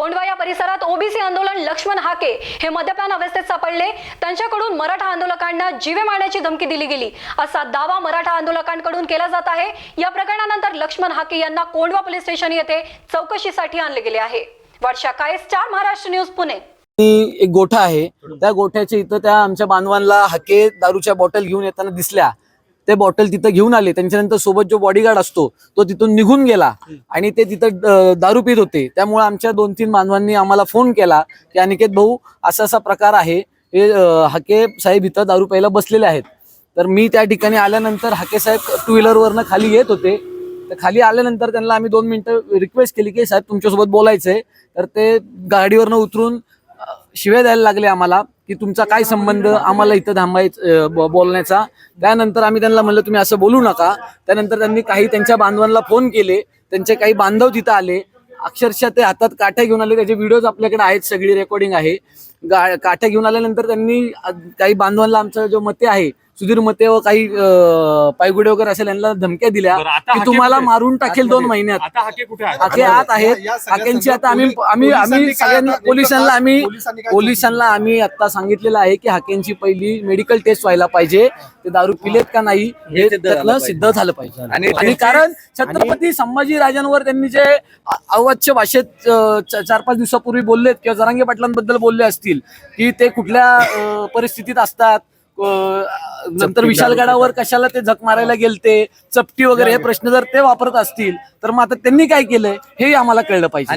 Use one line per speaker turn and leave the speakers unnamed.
कोंडवा या परिसरात ओबीसी आंदोलन लक्ष्मण हाके हे मद्यपान अवस्थेत सापडले. त्यांच्याकडून मराठा आंदोलकांना जीवे मारण्याची धमकी दिली गेली. असा दावा मराठा आंदोलकांकडून केला जात आहे. या प्रकरणानंतर लक्ष्मण हाके यांना कोंडवा पोलीस स्टेशन येथे चौकशीसाठी आणले गेले आहे. वर्षा काय स्टार महाराष्ट्र न्यूज पुणे.
एक गोठा आहे. त्या गोठ्याच्या इथं त्या आमच्या बांधवांना हके दारूच्या बॉटल घेऊन येताना दिसल्या. ते बॉटल तिथं घेऊन आले. त्यांच्यानंतर सोबत जो बॉडीगार्ड असतो तो तिथून निघून गेला. आणि ते तिथं दारू पित होते. त्यामुळे आमच्या दोन तीन मानवांनी आम्हाला फोन केला की अनिकेत भाऊ असा असा प्रकार आहे. हे अं, हके साहेब इथं दारू प्यायला बसलेले आहेत. तर मी त्या ठिकाणी आल्यानंतर हके साहेब टू व्हीलरवरनं खाली येत होते. तर खाली आल्यानंतर त्यांना आम्ही दोन मिनिटं रिक्वेस्ट केली की साहेब तुमच्यासोबत बोलायचंय. तर ते गाडीवरनं उतरून शिव्या द्यायला लागले आम्हाला की तुमचा काय संबंध आम्हाला इथं थांबायचं ब- बोलण्याचा. त्यानंतर आम्ही त्यांना म्हणलं तुम्ही असं बोलू नका. त्यानंतर त्यांनी काही त्यांच्या बांधवांना फोन केले. त्यांचे काही बांधव तिथं आले. अक्षरशः ते हातात काठ्या घेऊन आले. त्याचे व्हिडिओज आपल्याकडे आहेत सगळी रेकॉर्डिंग आहे. गा- काठ्या घेऊन आल्यानंतर त्यांनी काही बांधवांना आमचं जो मते आहे सुधीर मते व काही पायगुडे वगैरे असेल यांना धमक्या दिल्या की तुम्हाला? मारून टाकेल दोन महिन्यात.
आता हाके कुठे आहे
हाके आत आहेत. हाकेंची आता आम्ही आम्ही आम्ही सगळ्यांनी पोलिसांना आम्ही
पोलिसांनी
आम्ही आता सांगितलेलं आहे की हाकेंची पहिली मेडिकल टेस्ट व्हायला पाहिजे. ते दारू पिलेत का नाही हे त्यातलं सिद्ध झालं पाहिजे.
आणि
कारण छत्रपती संभाजी राजांवर त्यांनी जे अ- अवाच्य भाषेत चार पाच दिवसापूर्वी बोललेत किंवा जरांगे पाटलांबद्दल बोलले असतील की ते कुठल्या परिस्थितीत असतात नंतर विशालगडावर कशाला ते झक मारायला गेलते चपटी वगैरे हे प्रश्न जर ते वापरत असतील तर मग आता त्यांनी काय केलंय हे आम्हाला कळलं पाहिजे.